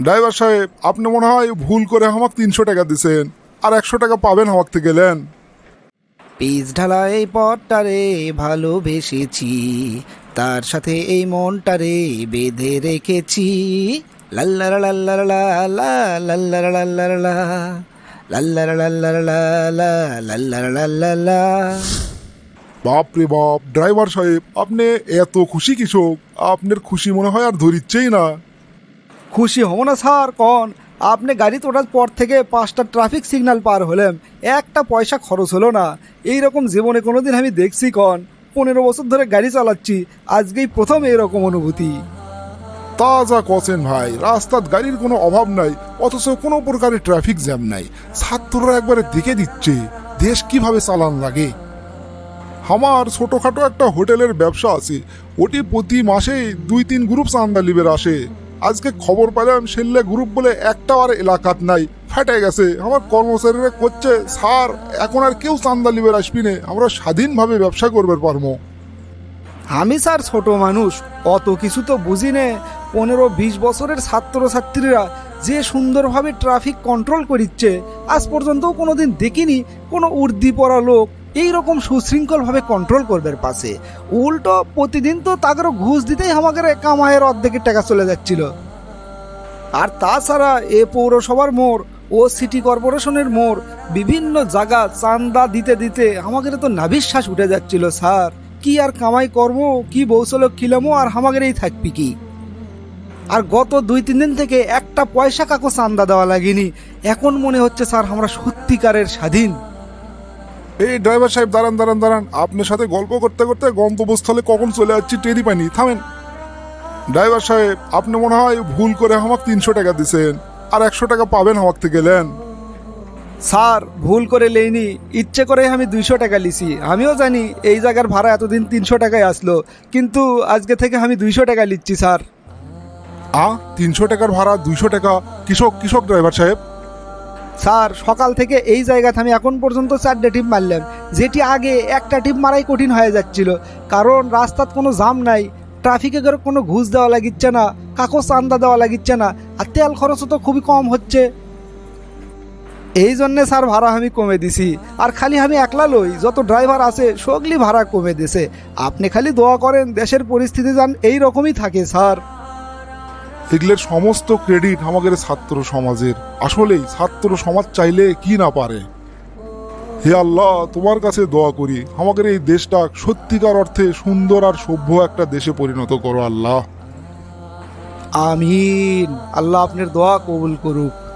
Driver সাহেব আপনি মনে হয় ভুল করে আমাকে তিনশো টাকা দিছেন আর একশো টাকা পাবেন আমার থেকে গেলেন পিচ ঢালা এই পথটারে ভালোবেসেছি তার সাথে এই মনটারে বেঁধে রেখেছি লাল্লারা লাল্লারা লা লা লাল্লারা লাল্লারা লা লাল্লারা লাল্লারা লা লা লাল্লারা লাল্লারা বাপ রে বাপ ড্রাইভার সাহেব আপনি এত খুশি কৃষক আপনার খুশি মনে হয় আর ধরিচ্ছেই না খুশি হব না, স্যার, কন। আপনি গাড়ি তোলার পর থেকে পাঁচটা ট্রাফিক সিগন্যাল পার হলেন। একটা পয়সা খরচ হলো না। এই রকম জীবনে কোনো দিন আমি দেখছি, কন। পনেরো বছর ধরে গাড়ি চালাচ্ছি। আজকেই প্রথম এরকম অনুভূতি। তা যা কছেন ভাই, রাস্তার গাড়ির কোনো অভাব নাই, অথচ কোনো প্রকারের ট্রাফিক জ্যাম নাই। ছাত্ররা একবারে দেখে দিচ্ছে, দেশ কীভাবে চালান লাগে। আমার ছোটোখাটো একটা হোটেলের ব্যবসা আছে। ওটি প্রতি মাসে দুই তিন গ্রুপ চান্দা লিবের আসে। আজকে খবর পেলাম সেল্লে গ্রুপ বলে একটা আর এলাকাত নাই। ফেটে গেছে। আমার কর্মচারীরা করছে স্যার, এখন আর কেউ চান্দা লিবের আসবি নে। আমরা স্বাধীনভাবে ব্যবসা করবে পারব। আমি, স্যার, ছোট মানুষ। অত কিছু তো বুঝি নে। পনেরো, বিশ বছরের ছাত্রছাত্রীরা যে সুন্দরভাবে ট্রাফিক কন্ট্রোল করিচ্ছে, আজ পর্যন্তও কোনোদিন দেখিনি কোনো উর্দি পরা লোক। এই রকম সুশৃঙ্খলভাবে কন্ট্রোল করবে পাশে। উল্টো প্রতিদিন তো তাদেরও ঘুষ দিতেই আমাদের কামায়ের অর্ধেকের টাকা চলে যাচ্ছিল। আর তাছাড়া এ পৌরসভার মোড় ও সিটি কর্পোরেশনের মোড়, বিভিন্ন জায়গা চান্দা দিতে দিতে আমাদের তো নাভিশ্বাস উঠে যাচ্ছিল, স্যার। কি আর কামাই কর্ম কি বৌসলক খিলামো আর আমাদের এই থাকবি কি? আর গত দুই তিন দিন থেকে একটা পয়সা কাকো চান্দা দেওয়া লাগেনি। এখন মনে হচ্ছে, স্যার, আমরা সত্যিকারের স্বাধীন। এই ড্রাইভার সাহেব দাঁড়ান দাঁড়ান দাঁড়ান। আপনার সাথে গল্প করতে করতে গন্তব্যস্থলে কখন চলে যাচ্ছি টেরি পাইনি। থামেন। ড্রাইভার সাহেব আপনি মনে হয় ভুল করে আমাকে তিনশো টাকা দিছেন আর একশো টাকা পাবেন আমার থেকে গেলেন। স্যার ভুল করে লেইনি। ইচ্ছে করে আমি দুইশো টাকা লিছি। আমিও জানি এই জায়গার ভাড়া এতদিন তিনশো টাকায় আসলো কিন্তু আজকে থেকে আমি দুইশো টাকা লিচ্ছি স্যার। আ তিনশো টাকার ভাড়া দুইশো টাকা। কৃষক কৃষক ড্রাইভার সাহেব। স্যার, সকাল থেকে এই জায়গাতে আমি এখন পর্যন্ত চারটে টিপ মারলাম। যেটি আগে একটা টিপ মারাই কঠিন হয়ে যাচ্ছিল। কারণ রাস্তার কোনো জাম নাই ট্রাফিকে কোনো ঘুষ দেওয়া লাগিচ্ছে না কাকো চান্দা দেওয়া লাগিচ্ছে না, আর তেল খরচও তো খুবই কম হচ্ছে। এই জন্যে স্যার ভাড়া আমি কমে দিছি। আর খালি আমি একলা লই, যত ড্রাইভার আছে, সগলি ভাড়া কমে দিছে। আপনি খালি দোয়া করেন, দেশের পরিস্থিতি যান এই রকমই থাকে, স্যার। এগুলোর সমস্ত ক্রেডিট আমাদের ছাত্র সমাজের। আসলেই ছাত্র সমাজ চাইলে কি না পারে? হে আল্লাহ, তোমার কাছে দোয়া করি, আমাদের এই দেশটা সত্যিকার অর্থে সুন্দর আর সভ্য একটা দেশে পরিণত করো আল্লাহ। আমিন। আল্লাহ আপনার দোয়া কবুল করুক।